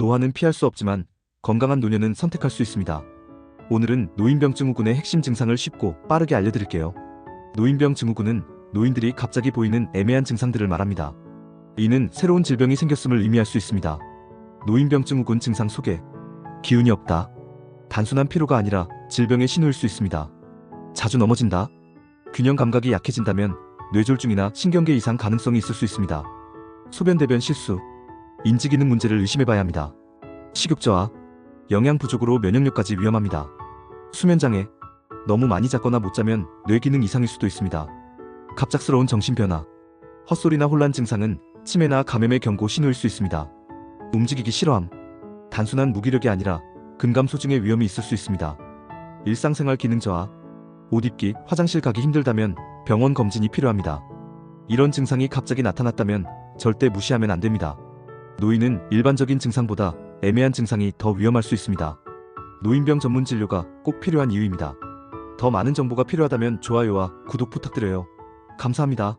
노화는 피할 수 없지만 건강한 노년은 선택할 수 있습니다. 오늘은 노인병 증 후군의 핵심 증상을 쉽고 빠르게 알려드릴게요. 노인병 증후군은 노인들이 갑자기 보이는 애매한 증상들을 말합니다. 이는 새로운 질병이 생겼음을 의미할 수 있습니다. 노인병 증후군 증상 소개. 기운이 없다. 단순한 피로가 아니라 질병의 신호일 수 있습니다. 자주 넘어진다. 균형 감각이 약해진다면 뇌졸중이나 신경계 이상 가능성이 있을 수 있습니다. 소변 대변 실수, 인지 기능 문제를 의심해 봐야 합니다. 식욕 저하, 영양 부족으로 면역력까지 위험합니다. 수면 장애, 너무 많이 잤거나 못 자면 뇌 기능 이상일 수도 있습니다. 갑작스러운 정신 변화, 헛소리나 혼란 증상은 치매나 감염의 경고 신호일 수 있습니다. 움직이기 싫어함, 단순한 무기력이 아니라 근감 소증의 위험이 있을 수 있습니다. 일상생활 기능 저하, 옷 입기, 화장실 가기 힘들다면 병원 검진이 필요합니다. 이런 증상이 갑자기 나타났다면 절대 무시하면 안 됩니다. 노인은 일반적인 증상보다 애매한 증상이 더 위험할 수 있습니다. 노인병 전문 진료가 꼭 필요한 이유입니다. 더 많은 정보가 필요하다면 좋아요와 구독 부탁드려요. 감사합니다.